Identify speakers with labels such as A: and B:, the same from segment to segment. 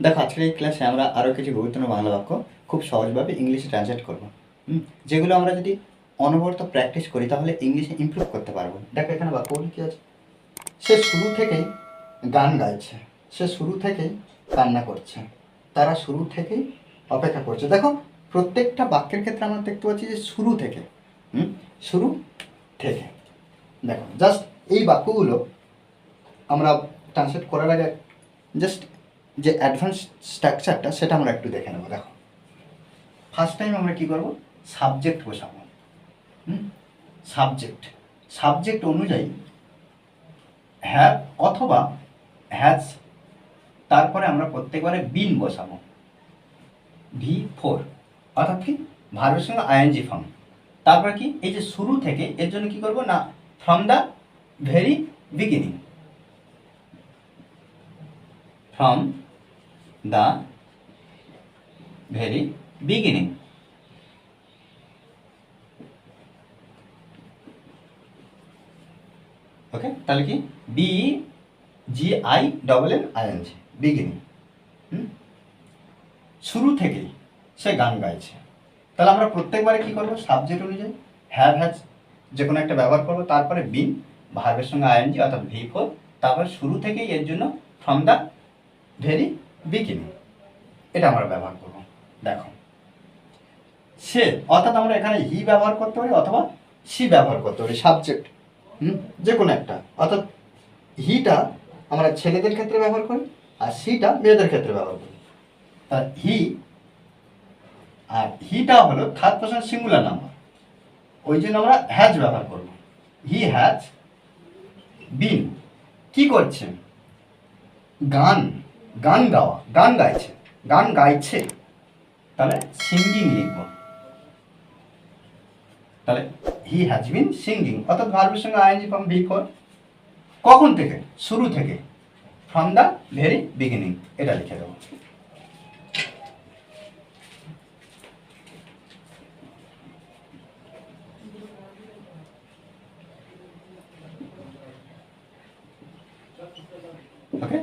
A: দেখো আজকের এই ক্লাসে আমরা আরও কিছু গুরুত্বপূর্ণ বাংলা বাক্য খুব সহজভাবে ইংলিশে ট্রান্সলেট করব। হুম, যেগুলো আমরা যদি অনবরত প্র্যাকটিস করি তাহলে ইংলিশে ইমপ্রুভ করতে পারব। দেখো এখানে বাক্যগুলি কী আছে? সে শুরু থেকেই গান গাইছে। সে শুরু থেকেই কান্না করছে। তারা শুরু থেকেই অপেক্ষা করছে। দেখো প্রত্যেকটা বাক্যের ক্ষেত্রে আমরা দেখতে পাচ্ছি যে শুরু থেকে হুম? শুরু থেকে। দেখো জাস্ট এই বাক্যগুলো আমরা ট্রান্সলেট করার আগে জাস্ট যে অ্যাডভান্স স্ট্রাকচারটা সেটা আমরা একটু দেখে নেব, দেখো। ফার্স্ট টাইম আমরা কি করব? সাবজেক্ট বসাবো। হুম? সাবজেক্ট সাবজেক্ট অনুযায়ী হ্যাভ অথবা হ্যাজ তারপরে আমরা প্রত্যেকবারে বিন বসাবো। ভি ফোর অর্থাৎ কি? ভার্বের সঙ্গে আইএনজি ফর্ম তারপরে কি? এই যে শুরু থেকে এর জন্য কি করব? না from the very beginning from the very beginning okay তাহলে কি? B G I double N I N G beginning শুরু থেকেই সে গান গাইছে। তাহলে আমরা প্রত্যেকবারে কি করব? সাবজেক্ট অনুযায়ী হ্যাভ হ্যাজ যে কোনো একটা ব্যবহার করব। তারপরে বিন ভার্বের সঙ্গে আইএনজি অর্থাৎ ভি ফোর তারপর শুরু থেকেই এর জন্য ফ্রম দ্য ভেরি বিগিনিং এটা আমরা ব্যবহার করব। দেখো। সে, অর্থাৎ আমরা এখানে হি ব্যবহার করতে পারি অথবা সি ব্যবহার করতে পারি সাবজেক্ট হুম? যে কোনো একটা। অর্থাৎ হিটা আমরা ছেলেদের ক্ষেত্রে ব্যবহার করি আর সিটা মেয়েদের ক্ষেত্রে ব্যবহার করি। তা হি আর হিটা হলো থার্ড পার্সন সিঙ্গুলার নাম্বার ওই জন্য আমরা হ্যাজ ব্যবহার করব। হি হ্যাজ বিন কি করছে? গান। গান গাওয়া, গান গাইছে গান গাইছে। তাহলে সিঙ্গিং লিখব। তাহলে হি হ্যাজ বিন সিঙ্গিং অর্থাৎ ভার্বের সঙ্গে আইএনজি ফ্রম বি ফোর কখন থেকে? শুরু থেকে। ফ্রম দ্য ভেরি বিগিনিং এটা লিখে দেবো। ওকে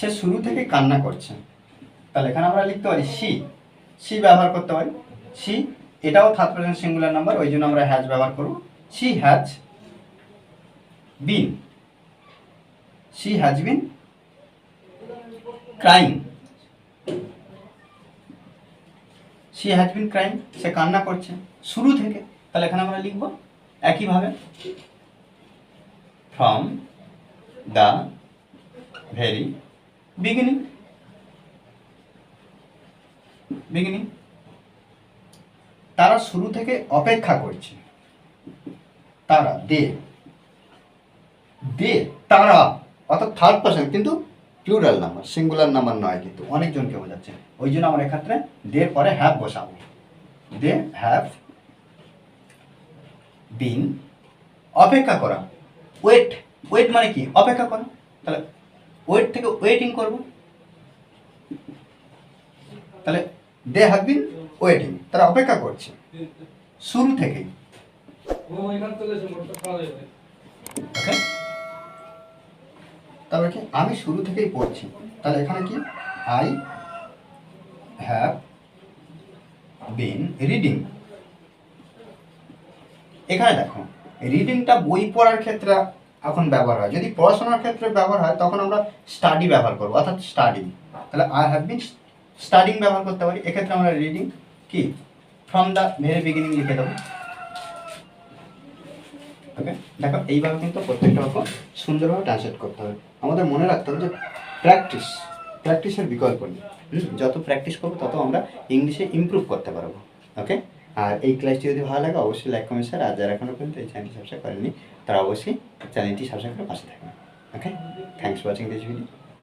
A: সে শুরু থেকে কান্না করছে। তাহলে এখানে আমরা লিখতে পারি সি। সি ব্যবহার করতে পারি। সি, এটাও থার্ড পার্সন সিঙ্গুলার নাম্বার ওই জন্য আমরা হ্যাজ ব্যবহার করব। She has been she has been crying she has been crying সে কান্না করছে। শুরু থেকে, তাহলে এখানে আমরা লিখব একইভাবে। From the very beginning beginning তারা শুরু থেকে অপেক্ষা করছে। তারা, দে। দে, তারা। অর্থাৎ থার্ড পার্সন কিন্তু প্লুরাল নাম্বার সিঙ্গুলার নাম্বার নয় কিন্তু, অনেকজনকে বোঝাচ্ছে। ওই জন্য আমরা এক্ষেত্রে দের পরে হ্যাভ বসাবো। দে হ্যাভ বিন অপেক্ষা করা। ওয়েট ওয়েট মানে কি? অপেক্ষা করা। তাহলে ওয়েট থেকে ওয়েটিং করব। তাহলে দে হ্যাভ বিন ওয়েটিং তারা অপেক্ষা করছে। শুরু থেকেই। তারপরে কি আমি শুরু থেকেই পড়ছি। তাহলে এখানে কি? আই হ্যাভ বিন রিডিং এখানে দেখো রিডিংটা বই পড়ার ক্ষেত্রে এখন ব্যবহার হয়। যদি পড়াশোনার ক্ষেত্রে ব্যবহার হয়, তখন আমরা স্টাডি ব্যবহার করব, অর্থাৎ স্টাডি তাহলে আই হ্যাভ বিন স্টাডিং ব্যবহার করতে পারি। এক্ষেত্রে আমরা রিডিং কি? ফ্রম দ্য ভেরি বিগিনিং লিখে দেবো। ওকে দেখো, এইভাবে কিন্তু প্রত্যেকটা বাক্য সুন্দরভাবে ট্রান্সলেট করতে হবে। আমাদের মনে রাখতে হবে যে প্র্যাকটিস প্র্যাকটিসের বিকল্প নেই। যত প্র্যাকটিস করব, তত আমরা ইংলিশে ইমপ্রুভ করতে পারব। ওকে আর এই ক্লাসটি যদি ভালো লাগে, অবশ্যই লাইক কমেন্ট শেয়ার আর যারা এখনও পর্যন্ত এই চ্যানেলটি সাবস্ক্রাইব করেনি তারা অবশ্যই চ্যানেলটি সাবস্ক্রাইব করে পাশে থাকবেন। Okay thanks watching this video